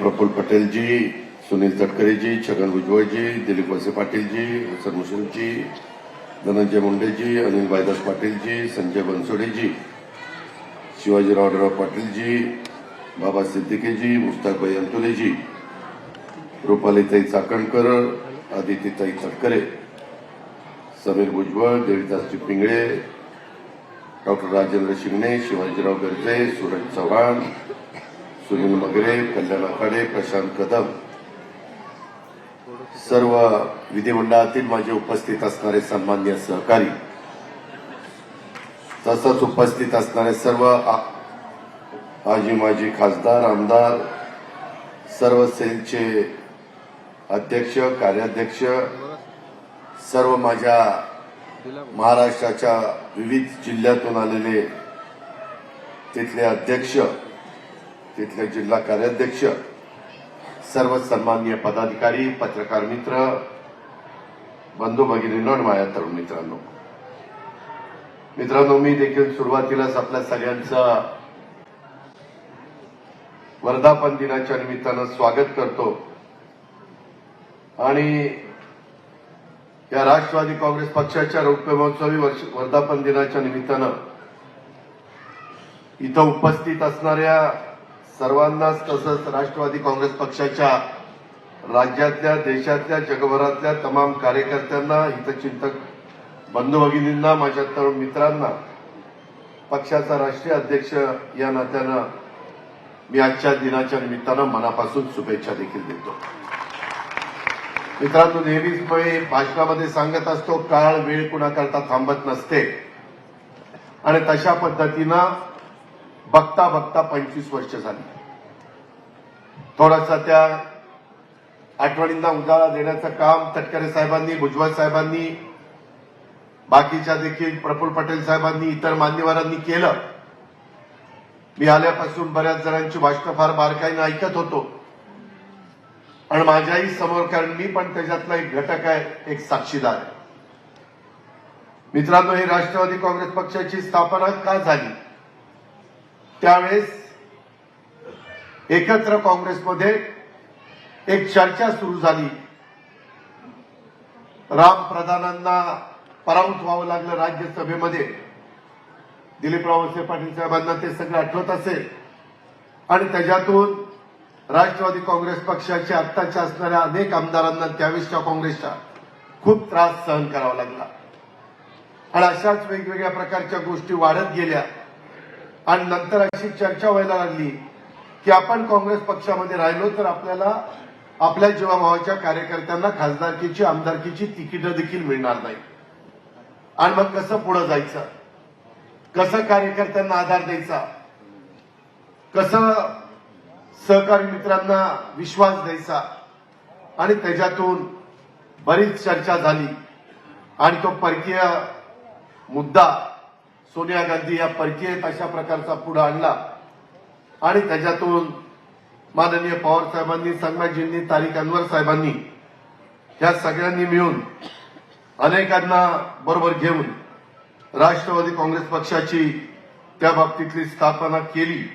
प्रफुल्ल पटेलजी सुनील तटकरेजी छगन भुजबळजी दिलीप वसे पाटीलजी हसन मुश्रीफ धनंजय मुंडेजी अनिल भाईदास पाटीलजी संजय बनसोडेजी शिवाजीरावराव पाटीलजी बाबा सिद्दिकेजी मुस्ताकबाई अंतुलेजी रुपालीताई चाकणकर आदितीताई तटकरे समीर भुजबळ देवीदासजी पिंगळे डॉक्टर राजेंद्र शिंगणे शिवाजीराव गर्जे सूरज चव्हाण सुनील मगरे कल्याण आखाडे प्रशांत कदम. सर्व विधिमंडळातील माझे उपस्थित असणारे सन्मान्य सहकारी तसंच उपस्थित असणारे सर्व आजी माजी खासदार आमदार सर्व सेलचे अध्यक्ष कार्याध्यक्ष सर्व माझ्या महाराष्ट्राच्या विविध जिल्ह्यातून आलेले तिथले अध्यक्ष तिथले जिल्हा कार्याध्यक्ष सर्व सन्माननीय पदाधिकारी पत्रकार मित्र बंधू भगिनींनो आणि माझ्या तरुण मित्रांनो. मित्रांनो मी देखील सुरुवातीलाच आपल्या सगळ्यांचं वर्धापन दिनाच्या निमित्तानं स्वागत करतो. आणि या राष्ट्रवादी काँग्रेस पक्षाच्या रौप्य महोत्सवी वर्धापन दिनाच्या निमित्तानं इथं उपस्थित असणाऱ्या सर्वांनाच तसंच राष्ट्रवादी काँग्रेस पक्षाच्या राज्यातल्या देशातल्या जगभरातल्या तमाम कार्यकर्त्यांना हितचिंतक बंधू भगिनींना माझ्या तरुण मित्रांना पक्षाचा राष्ट्रीय अध्यक्ष या नात्यानं मी आजच्या दिनाच्या निमित्तानं मनापासून शुभेच्छा देखील देतो. मित्रांनो नेहमीच मी भाषणामध्ये सांगत असतो काळ वेळ कुणाकरता थांबत नसते. आणि तशा पद्धतीनं बघता बघता पंचवीस वर्ष झाली. थोडासा त्या आठवणींना उजाळा देण्याचं काम तटकरे साहेबांनी भुजबळ साहेबांनी बाकीच्या देखील प्रफुल्ल पटेल साहेबांनी इतर मान्यवरांनी केलं. मी आल्यापासून बऱ्याच जणांची भाषणं फार बारकाईनं ऐकत होतो. आणि माझ्याही समोर कारण मी पण त्याच्यातला एक घटक आहे एक साक्षीदार आहे. मित्रांनो ही राष्ट्रवादी काँग्रेस पक्षाची स्थापना का झाली? त्यावेळेस एकत्र काँग्रेसमध्ये एक चर्चा सुरू झाली. राम प्रधानांना पराभूत व्हावं लागलं राज्यसभेमध्ये. दिलीपराव वळसे पाटील साहेबांना ते सगळं आठवत असेल. आणि त्याच्यातून राष्ट्रवादी काँग्रेस पक्षाच्या आत्ताच्या असणाऱ्या अनेक आमदारांना त्यावेळेसच्या काँग्रेसच्या खूप त्रास सहन करावा लागला. आणि अशाच वेगवेगळ्या प्रकारच्या गोष्टी वाढत गेल्या. आणि नंतर अशी चर्चा व्हायला लागली की आपण काँग्रेस पक्षामध्ये राहिलो तर आपल्याला आपल्या जीवाभावाच्या कार्यकर्त्यांना खासदारकीची आमदारकीची तिकीटं देखील मिळणार नाही आणि मग कसं पुढे जायचं? कसं कार्यकर्त्यांना आधार द्यायचा? कसं सहकारी मित्रांना विश्वास द्यायचा? आणि त्याच्यातून बरीच चर्चा झाली. आणि तो परकीय मुद्दा सोनिया गांधी या परकीय अशा प्रकारचा पुढे आणला. आणि त्याच्यातून माननीय पवार साहेबांनी संभाजींनी तारिक अनवर साहेबांनी या सगळ्यांनी मिळून अनेकांना बरोबर घेऊन राष्ट्रवादी काँग्रेस पक्षाची त्या बाबतीतली स्थापना केली.